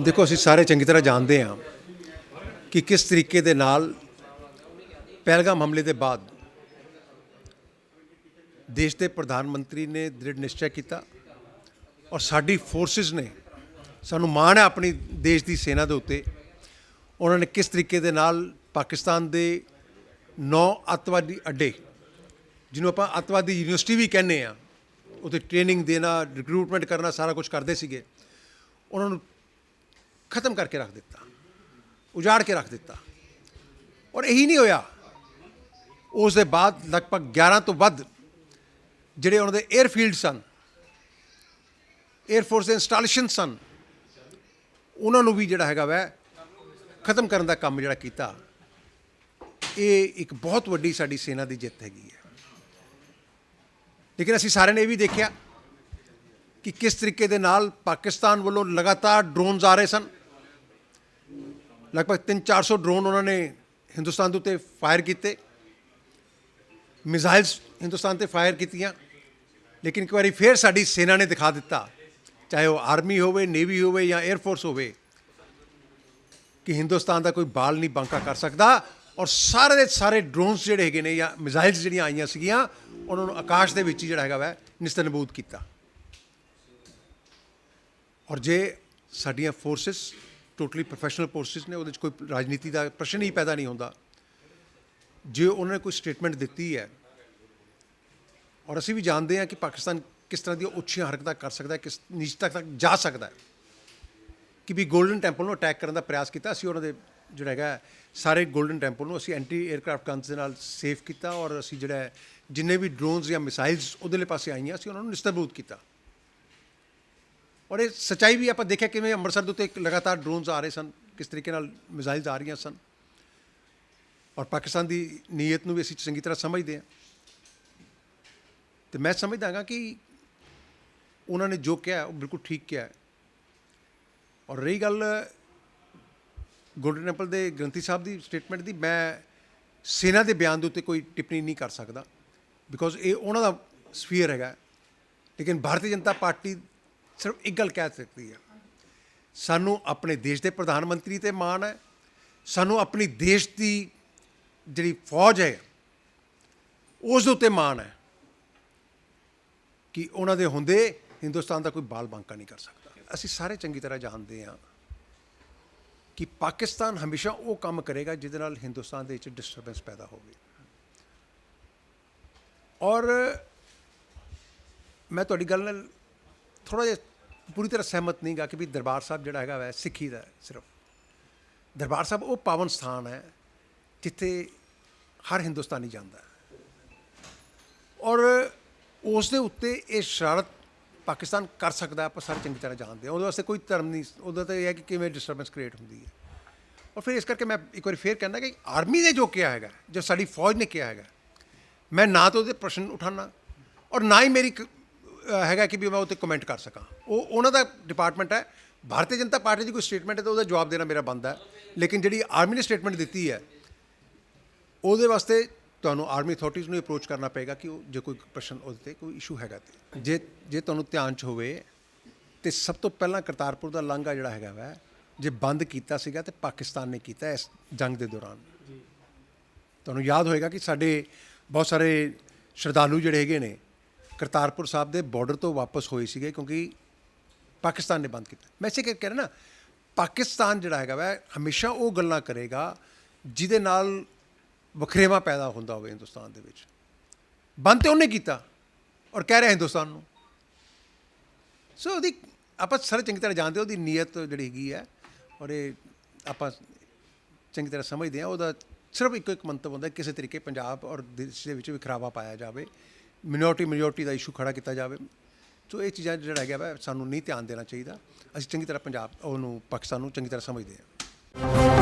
ਦੇਖੋ, ਅਸੀਂ ਸਾਰੇ ਚੰਗੀ ਤਰ੍ਹਾਂ ਜਾਣਦੇ ਹਾਂ ਕਿ ਕਿਸ ਤਰੀਕੇ ਦੇ ਨਾਲ ਪਹਿਲਗਾਮ ਹਮਲੇ ਦੇ ਬਾਅਦ ਦੇਸ਼ ਦੇ ਪ੍ਰਧਾਨ ਮੰਤਰੀ ਨੇ ਦ੍ਰਿੜ ਨਿਸ਼ਚੈ ਕੀਤਾ ਔਰ ਸਾਡੀ ਫੋਰਸਿਸ ਨੇ ਸਾਨੂੰ ਮਾਣ ਹੈ ਆਪਣੀ ਦੇਸ਼ ਦੀ ਸੈਨਾ ਦੇ ਉੱਤੇ। ਉਹਨਾਂ ਨੇ ਕਿਸ ਤਰੀਕੇ ਦੇ ਨਾਲ ਪਾਕਿਸਤਾਨ ਦੇ ਨੌ ਅੱਤਵਾਦੀ ਅੱਡੇ, ਜਿਹਨੂੰ ਆਪਾਂ ਅੱਤਵਾਦੀ ਯੂਨੀਵਰਸਿਟੀ ਵੀ ਕਹਿੰਦੇ ਆ ਉੱਥੇ ਟ੍ਰੇਨਿੰਗ ਦੇਣਾ ਰਿਕਰੂਟਮੈਂਟ ਕਰਨਾ, ਸਾਰਾ ਕੁਝ ਕਰਦੇ ਸੀਗੇ। ਉਹਨਾਂ ਨੂੰ ਖਤਮ ਕਰਕੇ ਰੱਖ ਦਿੱਤਾ, ਉਜਾੜ ਕੇ ਰੱਖ ਦਿੱਤਾ। ਔਰ ਇਹੀ ਨਹੀਂ ਹੋਇਆ। ਉਸ ਦੇ ਬਾਅਦ ਲਗਭਗ 11 ਤੋਂ ਵੱਧ ਜਿਹੜੇ ਉਹਨਾਂ ਦੇ 에ਅਰਫੀਲਡ ਸਨ 에ਅਰ ਫੋਰਸ ਦੇ ਇੰਸਟਾਲੇਸ਼ਨ ਸਨ, ਉਹਨਾਂ ਨੂੰ ਵੀ ਜਿਹੜਾ ਹੈਗਾ ਵੈ ਖਤਮ ਕਰਨ ਦਾ ਕੰਮ ਜਿਹੜਾ ਕੀਤਾ। ਇਹ ਇੱਕ ਬਹੁਤ ਵੱਡੀ ਸਾਡੀ ਸੈਨਾ ਦੀ ਜਿੱਤ ਹੈਗੀ ਹੈ। ਲੇਕਿਨ ਅਸੀਂ ਸਾਰਿਆਂ ਨੇ ਇਹ ਵੀ ਦੇਖਿਆ ਕਿ ਕਿਸ ਤਰੀਕੇ ਦੇ ਨਾਲ ਪਾਕਿਸਤਾਨ ਵੱਲੋਂ ਲਗਾਤਾਰ ਡਰੋਨਸ ਆ ਰਹੇ ਸਨ? ਲਗਭਗ 3-400 ਡਰੋਨ ਉਹਨਾਂ ਨੇ ਹਿੰਦੁਸਤਾਨ ਦੇ ਉੱਤੇ ਫਾਇਰ ਕੀਤੇ। ਮਿਜ਼ਾਈਲਸ ਹਿੰਦੁਸਤਾਨ ਤੇ ਫਾਇਰ ਕੀਤੀਆਂ। ਲੇਕਿਨ ਇੱਕ ਵਾਰੀ ਫੇਰ ਸਾਡੀ ਸੈਨਾ ਨੇ ਦਿਖਾ ਦਿੱਤਾ, ਚਾਹੇ ਉਹ ਆਰਮੀ ਹੋਵੇ ਨੇਵੀ ਹੋਵੇ ਜਾਂ 에ਅਰ ਫੋਰਸ ਹੋਵੇ, ਕਿ ਹਿੰਦੁਸਤਾਨ ਦਾ ਕੋਈ ਬਾਲ ਨਹੀਂ ਬਾਂਕਾ ਕਰ ਸਕਦਾ ਔਰ ਸਾਰੇ ਦੇ ਸਾਰੇ ਡਰੋਨਸ ਜਿਹੜੇ ਹੈਗੇ ਨੇ ਜਾਂ ਮਿਜ਼ਾਈਲਸ ਜਿਹੜੀਆਂ ਆਈਆਂ ਸੀਗੀਆਂ, ਉਹਨਾਂ ਨੂੰ ਆਕਾਸ਼ ਦੇ ਵਿੱਚ ਹੀ ਜਿਹੜਾ ਹੈਗਾ ਵੈ ਨਿਸਤਨਬੂਦ ਕੀਤਾ। ਔਰ ਜੇ ਸਾਡੀਆਂ ਫੋਰਸਸ ਟੋਟਲੀ ਪ੍ਰੋਫੈਸ਼ਨਲ ਫੋਰਸਸ ਨੇ, ਉਹਦੇ ਵਿੱਚ ਕੋਈ ਰਾਜਨੀਤੀ ਦਾ ਪ੍ਰਸ਼ਨ ਹੀ ਪੈਦਾ ਨਹੀਂ ਹੁੰਦਾ। ਜੇ ਉਹਨਾਂ ਨੇ ਕੋਈ ਸਟੇਟਮੈਂਟ ਦਿੱਤੀ ਹੈ, ਔਰ ਅਸੀਂ ਵੀ ਜਾਣਦੇ ਹਾਂ ਕਿ ਪਾਕਿਸਤਾਨ ਕਿਸ ਤਰ੍ਹਾਂ ਦੀਆਂ ਉੱਚੀਆਂ ਹਰਕਤਾਂ ਕਰ ਸਕਦਾ ਹੈ, ਕਿਸ ਨੀਚਤਾ ਤੱਕ ਤੱਕ ਜਾ ਸਕਦਾ ਹੈ, ਕਿ ਵੀ 골ਡਨ ਟੈਂਪਲ ਨੂੰ ਅਟੈਕ ਕਰਨ ਦਾ ਪ੍ਰਯਾਸ ਕੀਤਾ, ਅਸੀਂ ਉਹਨਾਂ ਦੇ ਜਿਹੜਾ ਹੈਗਾ ਸਾਰੇ 골ਡਨ ਟੈਂਪਲ ਨੂੰ ਅਸੀਂ ਐਂਟੀ 에ਅਰਕ੍ਰਾਫਟ ਗਨਸ ਦੇ ਨਾਲ ਸੇਫ ਕੀਤਾ, ਔਰ ਅਸੀਂ ਜਿਹੜਾ ਜਿੰਨੇ ਵੀ ਡਰੋਨਸ ਜਾਂ ਮਿਸਾਈਲਸ ਉਹਦੇ ਲਈ ਪਾਸੇ ਆਈਆਂ, ਅਸੀਂ ਉਹਨਾਂ ਨੂੰ ਨਿਸ਼ਤਬੂਤ ਕੀਤਾ। ਔਰ ਇਹ ਸਚਾਈ ਵੀ ਆਪਾਂ ਦੇਖਿਆ ਕਿਵੇਂ ਅੰਮ੍ਰਿਤਸਰ ਦੇ ਉੱਤੇ ਲਗਾਤਾਰ ਡਰੋਨਸ ਆ ਰਹੇ ਸਨ, ਕਿਸ ਤਰੀਕੇ ਨਾਲ ਮਿਜ਼ਾਈਲਸ ਆ ਰਹੀਆਂ ਸਨ। ਔਰ ਪਾਕਿਸਤਾਨ ਦੀ ਨੀਅਤ ਨੂੰ ਵੀ ਅਸੀਂ ਚੰਗੀ ਤਰ੍ਹਾਂ ਸਮਝਦੇ ਹਾਂ। ਤੇ ਮੈਂ ਸਮਝਦਾ ਹਾਂ ਕਿ ਉਹਨਾਂ ਨੇ ਜੋ ਕਿਹਾ, ਉਹ ਬਿਲਕੁਲ ਠੀਕ ਕਿਹਾ ਔਰ ਰਹੀ ਗੱਲ ਗੋਲਡਨ ਟੈਂਪਲ ਦੇ ਗ੍ਰੰਥੀ ਸਾਹਿਬ ਦੀ ਸਟੇਟਮੈਂਟ ਦੀ, ਮੈਂ ਸੈਨਾ ਦੇ ਬਿਆਨ ਦੇ ਉੱਤੇ ਕੋਈ ਟਿੱਪਣੀ ਨਹੀਂ ਕਰ ਸਕਦਾ। ਬਿਕੋਜ਼ ਇਹ ਉਹਨਾਂ ਦਾ ਸਫੀਅਰ ਹੈਗਾ। ਲੇਕਿਨ ਭਾਰਤੀ ਜਨਤਾ ਪਾਰਟੀ ਸਿਰਫ ਇੱਕ ਗੱਲ ਕਹਿ ਸਕਦੀ ਹੈ ਸਾਨੂੰ ਆਪਣੇ ਦੇਸ਼ ਦੇ ਪ੍ਰਧਾਨ ਮੰਤਰੀ ਤੇ ਮਾਣ ਹੈ। ਸਾਨੂੰ ਆਪਣੀ ਦੇਸ਼ ਦੀ ਜਿਹੜੀ ਫੌਜ ਹੈ, ਉਸ ਦੇ ਉੱਤੇ ਮਾਣ ਹੈ ਕਿ ਉਹਨਾਂ ਦੇ ਹੁੰਦੇ ਹਿੰਦੁਸਤਾਨ ਦਾ ਕੋਈ ਬਾਲ ਬਾਂਕਾ ਨਹੀਂ ਕਰ ਸਕਦਾ। ਅਸੀਂ ਸਾਰੇ ਚੰਗੀ ਤਰ੍ਹਾਂ ਜਾਣਦੇ ਹਾਂ ਕਿ ਪਾਕਿਸਤਾਨ ਹਮੇਸ਼ਾ ਉਹ ਕੰਮ ਕਰੇਗਾ ਜਿਹਦੇ ਨਾਲ ਹਿੰਦੁਸਤਾਨ ਦੇ ਵਿੱਚ ਡਿਸਟਰਬੈਂਸ ਪੈਦਾ ਹੋਵੇ। ਔਰ ਮੈਂ ਤੁਹਾਡੀ ਗੱਲ ਨਾਲ ਥੋੜਾ ਜਿਹਾ ਪੂਰੀ ਤਰ੍ਹਾਂ ਸਹਿਮਤ ਨਹੀਂਗਾ ਕਿ ਵੀ ਦਰਬਾਰ ਸਾਹਿਬ ਜਿਹੜਾ ਹੈਗਾ ਵੈ, ਸਿੱਖੀ ਦਾ ਸਿਰਫ। ਦਰਬਾਰ ਸਾਹਿਬ ਉਹ ਪਾਵਨ ਸਥਾਨ ਹੈ ਜਿੱਥੇ ਹਰ ਹਿੰਦੁਸਤਾਨੀ ਜਾਂਦਾ ਹੈ। ਔਰ ਉਸ ਦੇ ਉੱਤੇ ਇਹ ਸ਼ਰਾਰਤ ਪਾਕਿਸਤਾਨ ਕਰ ਸਕਦਾ ਆਪਾਂ ਸਾਰੇ ਚੰਗੀ ਤਰ੍ਹਾਂ ਜਾਣਦੇ ਹਾਂ। ਉਹਦੇ ਵਾਸਤੇ ਕੋਈ ਧਰਮ ਨਹੀਂ, ਉਹਦਾ ਤਾਂ ਇਹ ਹੈ ਕਿ ਕਿਵੇਂ ਡਿਸਟਰਬੈਂਸ ਕ੍ਰੀਏਟ ਹੁੰਦੀ ਹੈ। ਔਰ ਫਿਰ ਇਸ ਕਰਕੇ ਮੈਂ ਇੱਕ ਵਾਰੀ ਫੇਰ ਕਹਿੰਦਾ ਕਿ ਆਰਮੀ ਨੇ ਜੋ ਕਿਹਾ ਹੈਗਾ, ਜੋ ਸਾਡੀ ਫੌਜ ਨੇ ਕਿਹਾ ਹੈਗਾ, ਮੈਂ ਨਾ ਤਾਂ ਉਹਦੇ ਪ੍ਰਸ਼ਨ ਉਠਾਉਣਾ ਔਰ ਨਾ ਹੀ ਮੇਰੀ ਕ- ਹੈਗਾ ਕਿ ਵੀ ਮੈਂ ਉੱਤੇ ਕਮੈਂਟ ਕਰ ਸਕਾਂ। ਉਹ ਉਹਨਾਂ ਦਾ ਡਿਪਾਰਟਮੈਂਟ ਹੈ। ਭਾਰਤੀ ਜਨਤਾ ਪਾਰਟੀ ਦੀ ਕੋਈ ਸਟੇਟਮੈਂਟ ਹੈ ਤਾਂ ਉਹਦਾ ਜਵਾਬ ਦੇਣਾ ਮੇਰਾ ਬਣਦਾ ਹੈ। ਲੇਕਿਨ ਜਿਹੜੀ ਆਰਮੀ ਨੇ ਸਟੇਟਮੈਂਟ ਦਿੱਤੀ ਹੈ ਉਹਦੇ ਵਾਸਤੇ ਤੁਹਾਨੂੰ ਆਰਮੀ ਅਥਾਰਟੀਜ਼ ਨੂੰ ਅਪਰੋਚ ਕਰਨਾ ਪਏਗਾ ਕਿ ਉਹ ਜੇ ਕੋਈ ਪ੍ਰਸ਼ਨ ਉਹਦੇ ਤੇ ਕੋਈ ਇਸ਼ੂ ਹੈਗਾ ਤੇ। ਜੇ ਜੇ ਤੁਹਾਨੂੰ ਧਿਆਨ 'ਚ ਹੋਵੇ ਤੇ ਸਭ ਤੋਂ ਪਹਿਲਾਂ ਕਰਤਾਰਪੁਰ ਦਾ ਲਾਂਘਾ ਜਿਹੜਾ ਹੈਗਾ ਵਾ ਜੇ ਬੰਦ ਕੀਤਾ ਸੀਗਾ ਤੇ ਪਾਕਿਸਤਾਨ ਨੇ ਕੀਤਾ ਇਸ ਜੰਗ ਦੇ ਦੌਰਾਨ। ਤੁਹਾਨੂੰ ਯਾਦ ਹੋਏਗਾ ਕਿ ਸਾਡੇ ਬਹੁਤ ਸਾਰੇ ਸ਼ਰਧਾਲੂ ਜਿਹੜੇ ਹੈਗੇ ਨੇ ਕਰਤਾਰਪੁਰ ਸਾਹਿਬ ਦੇ ਬਾਰਡਰ ਤੋਂ ਵਾਪਸ ਹੋਏ ਸੀਗੇ ਕਿਉਂਕਿ ਪਾਕਿਸਤਾਨ ਨੇ ਬੰਦ ਕੀਤਾ। ਮੈਂ ਇਸੇ ਕਰਕੇ ਕਹਿ ਰਿਹਾ ਨਾ, ਪਾਕਿਸਤਾਨ ਜਿਹੜਾ ਹੈਗਾ ਵੈ, ਹਮੇਸ਼ਾ ਉਹ ਗੱਲਾਂ ਕਰੇਗਾ ਜਿਹਦੇ ਨਾਲ ਵਖਰੇਵਾ ਪੈਦਾ ਹੁੰਦਾ ਹੋਵੇ ਹਿੰਦੁਸਤਾਨ ਦੇ ਵਿੱਚ। ਬੰਦ ਤੇ ਉਹਨੇ ਕੀਤਾ ਔਰ ਕਹਿ ਰਿਹਾ ਹਿੰਦੁਸਤਾਨ ਨੂੰ। ਸੋ ਉਹਦੀ ਆਪਾਂ ਸਾਰੇ ਚੰਗੀ ਤਰ੍ਹਾਂ ਜਾਣਦੇ ਉਹਦੀ ਨੀਅਤ ਜਿਹੜੀ ਹੈਗੀ ਹੈ ਔਰ ਇਹ ਆਪਾਂ ਚੰਗੀ ਤਰ੍ਹਾਂ ਸਮਝਦੇ ਹਾਂ, ਉਹਦਾ ਸਿਰਫ ਇੱਕੋ ਇੱਕ ਮੰਤਵ ਹੁੰਦਾ ਕਿਸੇ ਤਰੀਕੇ ਪੰਜਾਬ ਔਰ ਦੇਸ਼ ਦੇ ਵਿੱਚ ਵਿਖਰਾਵਾ ਪਾਇਆ ਜਾਵੇ। ਮਿਨੋਰਟੀ ਮੈਜੋਰਟੀ ਦਾ ਇਸ਼ੂ ਖੜਾ ਕੀਤਾ ਜਾਵੇ। ਸੋ ਇਹ ਚੀਜ਼ਾਂ ਜਿਹੜਾ ਹੈਗਾ ਵਾ, ਸਾਨੂੰ ਨਹੀਂ ਧਿਆਨ ਦੇਣਾ ਚਾਹੀਦਾ। ਅਸੀਂ ਚੰਗੀ ਤਰ੍ਹਾਂ ਪੰਜਾਬ, ਉਹਨੂੰ, ਪਾਕਿਸਤਾਨ ਨੂੰ ਚੰਗੀ ਤਰ੍ਹਾਂ ਸਮਝਦੇ ਹਾਂ।